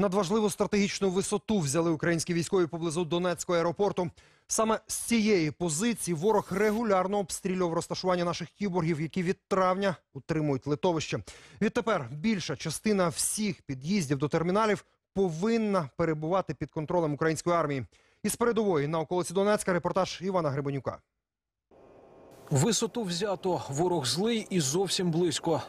Надважливу стратегічну висоту взяли українські військові поблизу Донецького аеропорту. Саме з цієї позиції ворог регулярно обстрілював розташування наших кіборгів, які від травня утримують литовище. Відтепер більша частина всіх під'їздів до терміналів повинна перебувати під контролем української армії. Із передової на околиці Донецька репортаж Івана Гребенюка. Висоту взято, ворог злий і зовсім близько.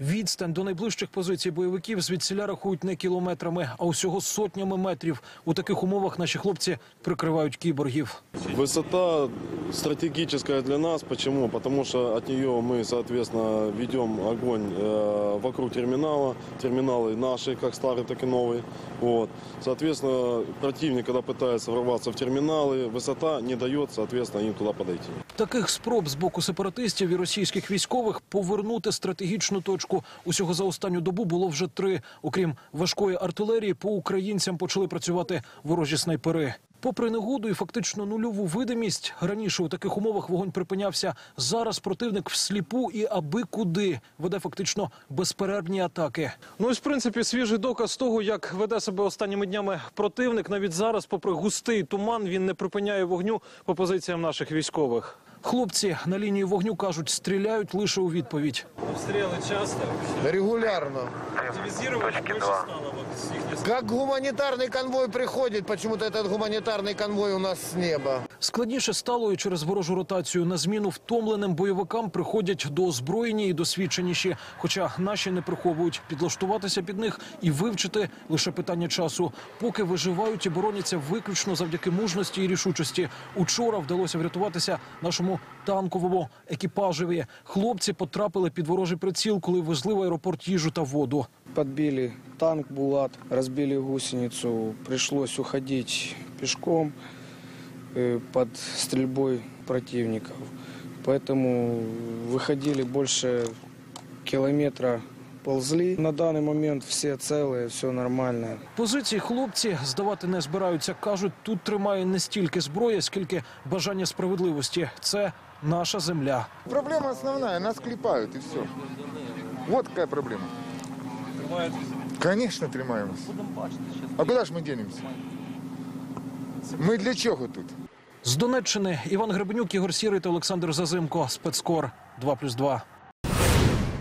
Відстань до найближчих позицій бойовиків звідсіля рахують не кілометрами, а усього сотнями метрів. У таких умовах наші хлопці прикривають кіборгів. Высота стратегическая для нас. Почему? Потому что от нее мы, соответственно, ведем огонь э, вокруг терминала. Терминалы наши, как старые, так и новые. Вот. Соответственно, противник, когда пытается ворваться в терминалы, высота не дает, соответственно, им туда подойти. Таких спроб з боку сепаратистів і російських військових повернути стратегічну точку усього за останню добу було вже три. Окрім важкої артилерії, по українцям почали працювати ворожі снайпери. Попри негоду і фактично нульову видимість, раніше у таких умовах вогонь припинявся. Зараз противник всліпу і аби куди веде фактично безперервні атаки. Ну ось, в принципі, свіжий доказ того, як веде себе останніми днями противник. Навіть зараз, попри густий туман, він не припиняє вогню по позиціям наших військових. Хлопці на лінії вогню кажуть, стріляють лише у відповідь. Обстрелы часто. Регулярно. Активизировать больше стало вот с их несколько. Как гуманитарный конвой приходит, почему-то этот гуманитарный конвой у нас с неба. Складніше стало і через ворожу ротацію на зміну втомленим бойовикам приходять до озброєні і досвідченіші. Хоча наші не приховують підлаштуватися під них і вивчити лише питання часу. Поки виживають і бороняться виключно завдяки мужності і рішучості. Учора вдалося врятуватися нашому танковому екіпажеві. Хлопці потрапили під ворожий приціл, коли везли в аеропорт їжу та воду. Подбили танк «Булат», разбили гусеницу. Пришлось уходить пешком э, под стрельбой противников. Поэтому выходили больше километра ползли. На данный момент все целые, все нормально. Позиції хлопці здавати не збираються. кажуть, тут тримає не стільки зброя, скільки бажання справедливості. Це наша земля. Проблема основная, нас клепают и все. Вот какая проблема. Конечно, тримаемся. А куда ж мы денемся? Мы для чого тут? З Донеччини Іван Гребенюк, Ігор Сірий та Олександр Зазимко. Спецкор 2+,2.